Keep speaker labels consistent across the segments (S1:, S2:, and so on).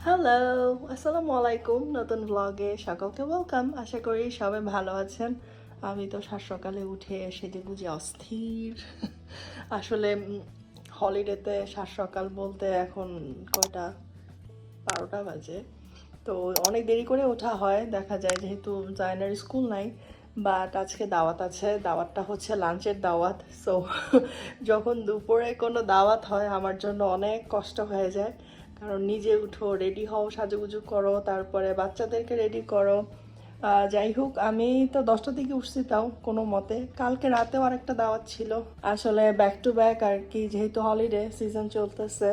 S1: আসসালামু আলাইকুম নতুন ব্লগে সকলকে ওয়েলকাম আশা করি সবাই ভালো আছেন। আমি তো সাত সকালে উঠে সেজে গুজে অস্থির। আসলে হলিডেতে সাত সকাল বলতে এখন কয়টা? বারোটা বাজে। তো অনেক দেরি করে ওঠা হয়, দেখা যায় যেহেতু জায়নার স্কুল নাই বাট আজকে দাওয়াত আছে। দাওয়াতটা হচ্ছে লাঞ্চের দাওয়াত। সো যখন দুপুরে কোনো দাওয়াত হয়, আমার জন্য অনেক কষ্ট হয়ে যায়। কারণ নিজে উঠো রেডি হও, সাজুগুজু করো, তারপরে বাচ্চাদেরকে রেডি করো। যাই হোক, আমি তো দশটা থেকে উঠছি তাও কোনো মতে। কালকে রাতেও আরেকটা দাওয়াত ছিল। আসলে ব্যাক টু ব্যাক আর কি, যেহেতু হলিডে সিজন চলতেছে,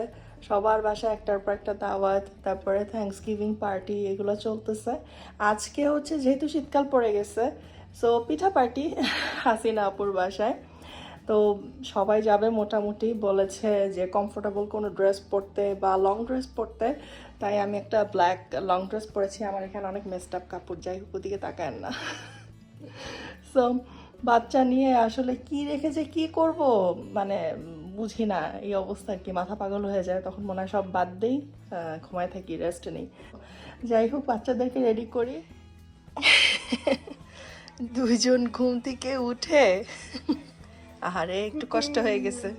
S1: সবার বাসায় একটার পর একটা দাওয়াত, তারপরে থ্যাংকস গিভিং পার্টি এগুলো চলতেছে। আজকে হচ্ছে, যেহেতু শীতকাল পড়ে গেছে সো পিঠা পার্টি হাসিনা আপুর বাসায়। তো সবাই যাবে মোটামুটি বলেছে যে কমফোর্টেবল কোনো ড্রেস পরতে বা লং ড্রেস পরতে। তাই আমি একটা ব্ল্যাক লং ড্রেস পরেছি। আমার এখানে অনেক মেস্ট আপ কাপড়। যাই হোক, ওদিকে তাকায় না। সো বাচ্চা নিয়ে আসলে কি রেখেছে, কি করব? মানে বুঝি না। এই অবস্থা কি। মাথা পাগল হয়ে যায়। তখন মনে হয় সব বাদ দিই। ঘুমায় থাকি রেস্ট নেই। যাই হোক, বাচ্চাদেরকে রেডি করি। দুইজন ঘুম থেকে উঠে আহারে একটু কষ্ট হয়ে গেছে।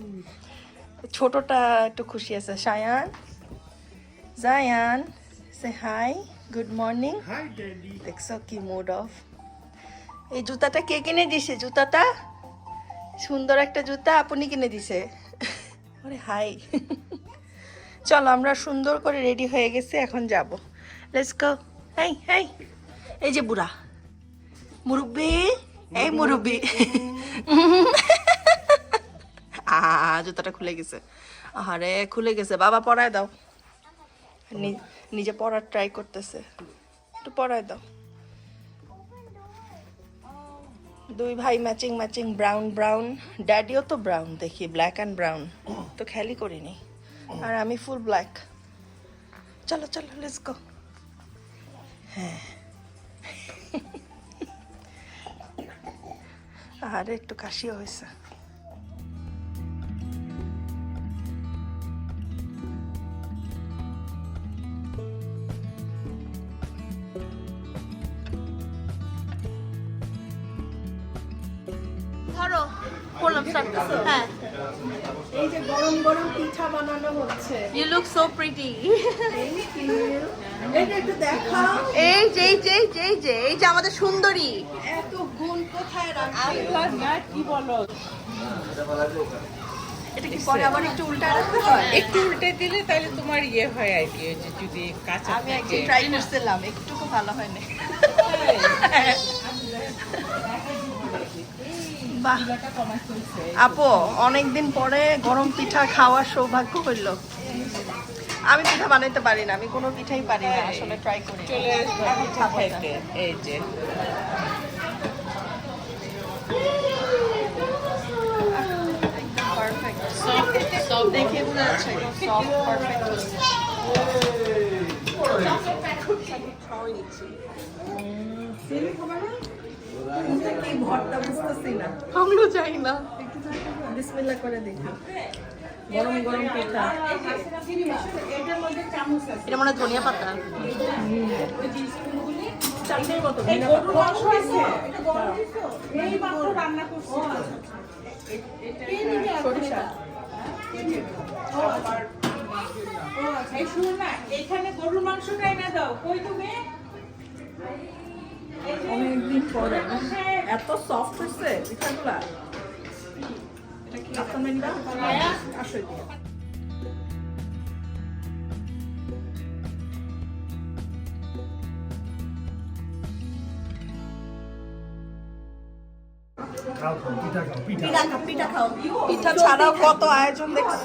S1: ছোটটা একটু খুশি আছে। সায়ান। জায়ান সে হাই গুড মর্নিং. দেখছ কি মুড অফ এই জুতাটা কে কিনে দিছে? জুতাটা? সুন্দর একটা জুতা আপনি কিনে দিছে। আরে হাই চলো আমরা সুন্দর করে রেডি হয়ে গেছে এখন যাব। লেটস গো হেই হেই এই যে বুড়া। মুরব্বি? এই মুরব্বি। জুতাটা খুলে গেছে। আহারে, খুলে গেছে। বাবা, পরায় দাও। নিজে পড়ার ট্রাই করতেছে। একটু পরায় দাও। দুই ভাই ম্যাচিং ম্যাচিং ব্রাউন ব্রাউন ড্যাডিও তো ব্রাউন দেখি ব্ল্যাক অ্যান্ড ব্রাউন তো খেয়ালই করিনি। আর আমি ফুল ব্ল্যাক চলো চলো লেটস গো হ্যাঁ। আরে একটু কাশিও হয়েছে। করলাম হ্যাঁ। এই যে গরম গরম পিঠা বানানো হচ্ছে।
S2: You look so pretty.
S1: Thank you. এটা একটু দেখাও।
S2: এই যে এই যে এই যে এই যে আমাদের সুন্দরী।
S1: এত গুণ কোথায় রাখছে? এটা কি পরে আবার একটু উল্টা রাখতে হয়?
S3: একটু উল্টে দিলে তাহলে তোমার ইয়ে হয় আর কি ওই যে যদি কাঁচা
S1: আমি ট্রাই করছিলাম একটুকু ভালো হয়নি। বাহ আপু অনেকদিন পরে গরম পিঠা খাওয়ার সৌভাগ্য হইল। আমি পিঠা বানাইতে পারি না আমি কোনো পিঠাই পারি না আসলে ট্রাই করি।
S3: চলে আসবে এই যে।
S1: পারফেক্ট
S3: সফট সফট
S1: দেখে বোঝা যাচ্ছে সফট পারফেক্ট আমিও যাই না। বিসমিল্লাহ করে দেখি গরম গরম পিঠা। এটা মনে ধনিয়া পাতা।
S4: না এখানে গরুর মাংসটা এনে দাও। কই তুমি?
S1: অনেকদিন পরে। এত সফট হয়েছে পিঠাগুলা। এটা কি আসলে
S5: পিঠা
S1: ছাড়াও কত আয়োজন দেখছ?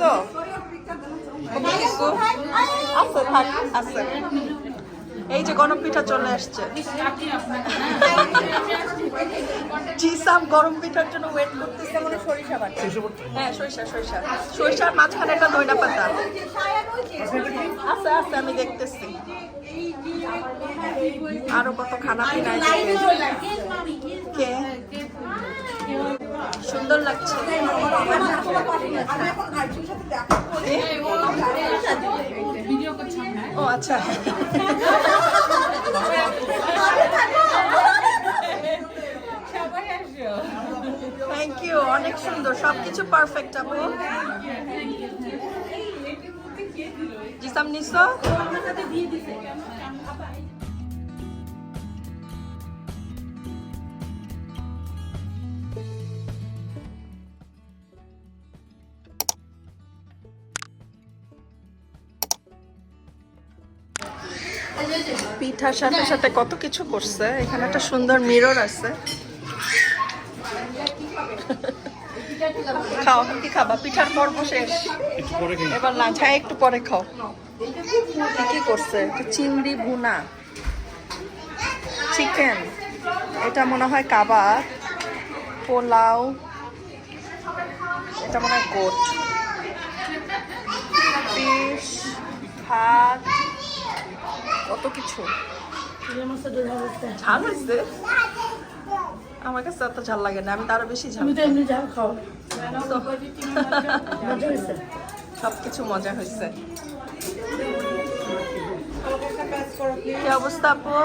S1: আছে থাক আছে। এই যে গরম পিঠা চলে আসছে। জিসাম গরম পিঠার জন্য ওয়েট করতেছে মনে সরিষা বাটা। হ্যাঁ সরিষা সরিষা। সরিষার মাঝখানে একটা ধইনা পাতা। আছে আছে আমি দেখতেছি। আরও কত খানা পিনা কে সুন্দর লাগছে। আচ্ছা। থ্যাংক ইউ অনেক সুন্দর। সবকিছু পারফেক্ট আপু। জিসাম নিসো পিঠার সাথে সাথে কত কিছু করছে। এখানে একটা সুন্দর মিরর আছে। খাও কি খাবা? পিঠার পর্ব শেষ। এবার লাঞ্চ হ্যাঁ একটু পরে খাও। কি কি করছে? চিংড়ি ভুনা। চিকেন এটা মনে হয় কাবাব। পোলাও। এটা মনে হয় গোট ফিশ ভাত। কত কিছু। ঝাল হয়েছে? আমার কাছে এত ঝাল লাগে না আমি তারও বেশি ঝাল সব কিছু মজা হয়েছে? কি অবস্থা আপু?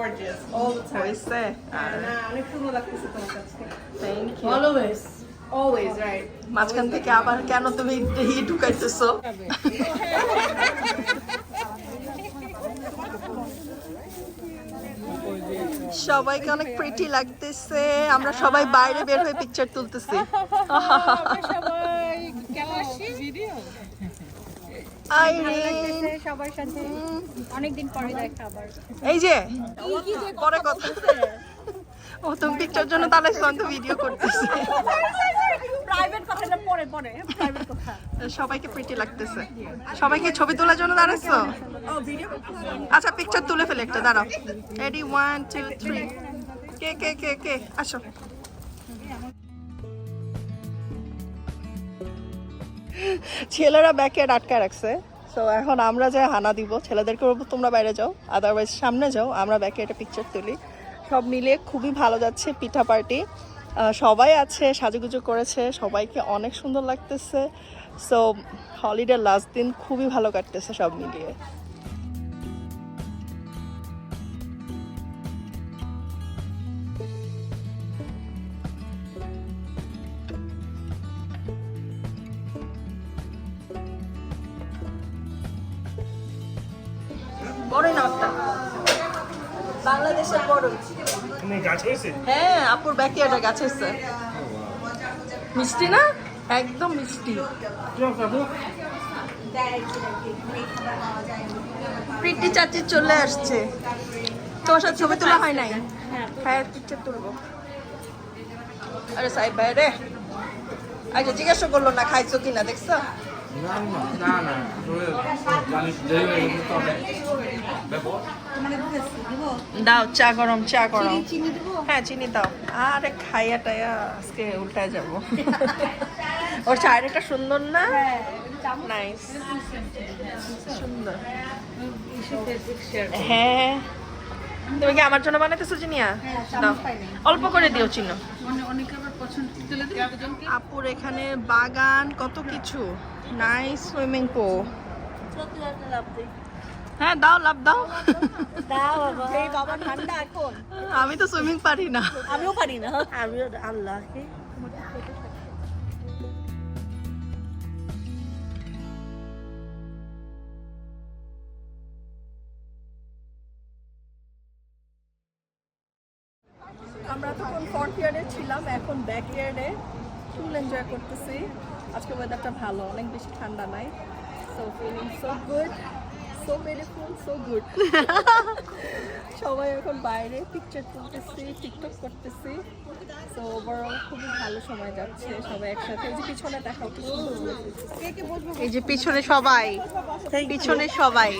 S1: Looking
S4: gorgeous all the time অনেক সুন্দর লাগতেছে তোমার কাছে
S1: thank you
S4: always always right
S1: মাঝখান থেকে আবার কেন তুমি ই ঢুকাইতেছো সবাইকে অনেক প্রিটি লাগতেছে। আমরা সবাই বাইরে বের হয়ে পিকচার তুলতেছি
S3: সবাই কেন আসছি ভিডিও
S1: আইরিন
S6: সবার সাথে। অনেকদিন পরে দেখা আবার।
S1: এই যে পরে কথা। ও তুমি পিকচার জন্য তাহলে ভিডিও করতেছে।
S6: প্রাইভেট কথাটা পরে পরে প্রাইভেট কথা।
S1: সবাইকে প্রিটি লাগতেছে। সবাইকে ছবি তোলার জন্য দাঁড়াচ্ছ? আচ্ছা পিকচার তুলে ফেলে একটা দাঁড়াও। রেডি ওয়ান টু থ্রি কে কে কে কে? আসো। ছেলেরা ব্যাকে আটকে রাখছে। সো এখন আমরা যে হানা দিব, ছেলেদেরকে তোমরা বাইরে যাও আদারওয়াইজ সামনে যাও, আমরা ব্যাকে একটা পিকচার তুলি। সব মিলিয়ে খুবই ভালো যাচ্ছে পিঠা পার্টি সবাই আছে, সাজুগুজু করেছে, সবাইকে অনেক সুন্দর লাগতেছে। সো হলিডে লাস্ট দিন খুবই ভালো কাটতেছে সব মিলিয়ে। বড়ই নামটা বাংলাদেশের বড়।
S5: তুমি গাছ হয়েছে?
S1: হ্যাঁ আপুর ব্যাকিয়াটা গাছ হয়েছে। মিষ্টি না? একদম মিষ্টি। প্রীতি চাচি চলে আসছে। তোমার সাথে ছবি তোলা হয় নাই? হ্যাঁ পিকচার তুলবো। আরে সাহেব ভাই রে আচ্ছা জিজ্ঞাসা করল না খাইছো কিনা দেখছ?
S7: না না না জানিস যেই হয়ে গেছে তো আমি
S1: দাও চা গরম চা গরম। হ্যাঁ চিনি দাও। আরে খাইয়া টাইয়া আজকে উল্টায় যাব। ওর চায়েরটা সুন্দর না? নাইস সুন্দর। হ্যাঁ। তুমি কি আমার জন্য বানাইতেছো চিনিয়া দাও। অল্প করে দিও চিনো। আপুর এখানে বাগান কত কিছু। নাইস সুইমিং পুল হ্যাঁ দাও লাভ দাও। আমি তো সুইমিং পারি না।
S6: আমিও পারি না। আমিও আল্লাহ
S1: তখন ফ্রন্ট ইয়ারে ছিলাম, এখন ব্যাক ইয়ারে ফুল এনজয় করতেছি। আজকে ওয়েদারটা ভালো, অনেক বেশি ঠান্ডা নাই। So feeling so good so beautiful so good সবাই এখন বাইরে পিকচার তুলতেছি টিকটক করতেছি। সো ওভারঅল খুবই ভালো সময় যাচ্ছে সবাই একসাথে। এই যে পিছনে দেখাও কি সুন্দর
S2: এই যে পিছনে সবাই পিছনে সবাই।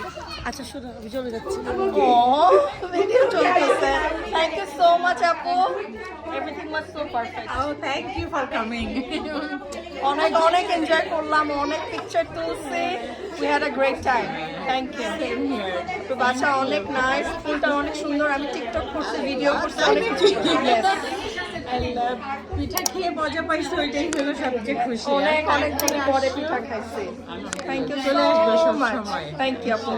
S6: আচ্ছা শোনো আমি চলে যাচ্ছি।
S1: Oh, ভিডিও চলতেছে। থ্যাংক ইউ সো মাচ আপু। Everything was so perfect
S4: Oh, thank you for coming.
S1: অনেক অনেক এনজয় করলাম অনেক পিকচার তুলছি। We had a great time thank you তো বাসা অনেক নাইস স্কুলটা অনেক সুন্দর। আমি টিকটক করছি ভিডিও করছি অনেক কিছু.
S4: পিঠা খেয়ে মজা পাইছো ওইটাই হলো সবচেয়ে খুশি
S1: অনেক অনেক দিন পরে পিঠা খাইছি। Thank you so much thank you আপু।